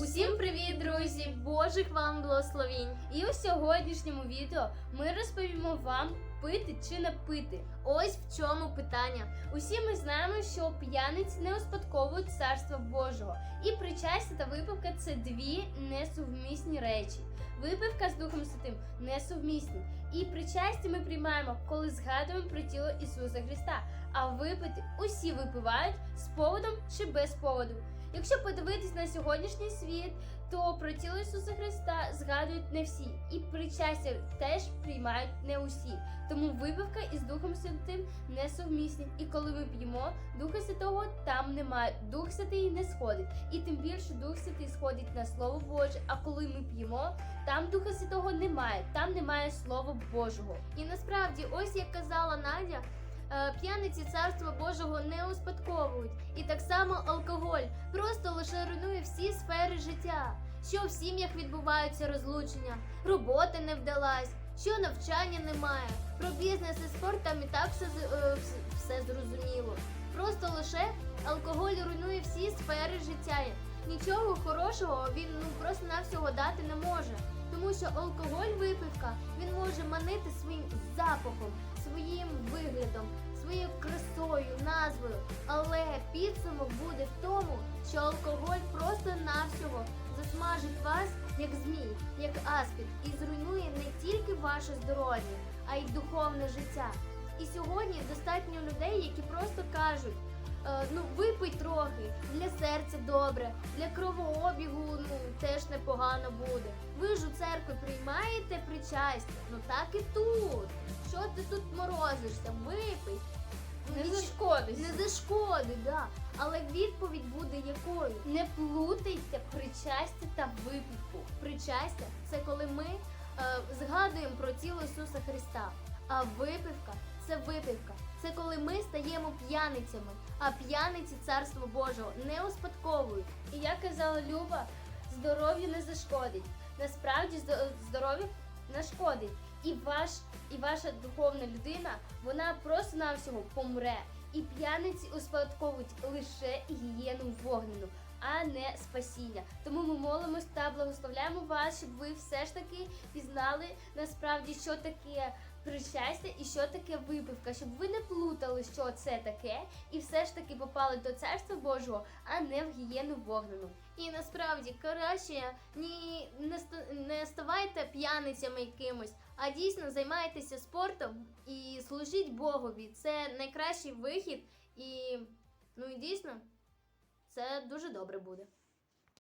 Усім привіт, друзі! Божих вам благословінь! І у сьогоднішньому відео ми розповімо вам пити чи не пити. Ось в чому питання. Усі ми знаємо, що п'яниці не успадковують царство Божого, і причастя та випивка це дві несувмісні речі. Випивка з Духом Святим несувмісні. І причастя ми приймаємо, коли згадуємо про тіло Ісуса Христа. А випити усі випивають з поводом чи без поводу. Якщо подивитись на сьогоднішній світ, то про тіло Ісуса Христа згадують не всі, і причастя теж приймають не усі. Тому випивка із Духом Святим несовмісні. І коли ми п'ємо Духа Святого, там немає. Дух Святий не сходить. І тим більше Дух Святий сходить на Слово Боже. А коли ми п'ємо, там Духа Святого немає, там немає Слова Божого. І насправді, ось як казала Надя. Е, П'яниці царства Божого не успадковують, і так само алкоголь просто лише руйнує всі сфери життя. Що в сім'ях відбуваються розлучення, робота не вдалась, що навчання немає. Про бізнес і спорт там і так все, е, все зрозуміло. Просто лише алкоголь руйнує всі сфери життя. Нічого хорошого він ну просто навсього дати не може. Тому що алкоголь, випивка, він може манити своїм запахом, своїм виглядом, своєю красою, назвою. Але підсумок буде в тому, що алкоголь просто-навсього засмажить вас як змій, як аспід, і зруйнує не тільки ваше здоров'я, а й духовне життя. І сьогодні достатньо людей, які просто кажуть. «Е, Ну, випий трохи, для серця добре, для кровообігу ну, теж непогано буде. Ви ж у церкві приймаєте причастя, ну так і тут. Що ти тут морозишся? Випий. Не ніч- зашкодить. Не зашкодить, да. Але відповідь буде якою? Не плутайте причастя та випивку. Причастя це коли ми е, згадуємо про тіло Ісуса Христа. А випивка це випивка. Це коли ми стаємо п'яницями, а п'яниці царство Божого не успадковують. І як казала Люба, здоров'ю не зашкодить. Насправді здо- здоров'ю нашкодить. І ваш, і ваша духовна людина, вона просто на всього помре. І п'яниці успадковують лише гігієну вогнену, а не спасіння. Тому ми молимось та благословляємо вас, щоб ви все ж таки пізнали насправді, що таке причастя і що таке випивка, щоб ви не плутали, що це таке, і все ж таки попали до царства Божого, а не в гієну вогнену. І насправді краще ні не, не ставайте п'яницями якимось, а дійсно займайтеся спортом і служіть Богові. Це найкращий вихід, і ну і дійсно це дуже добре буде.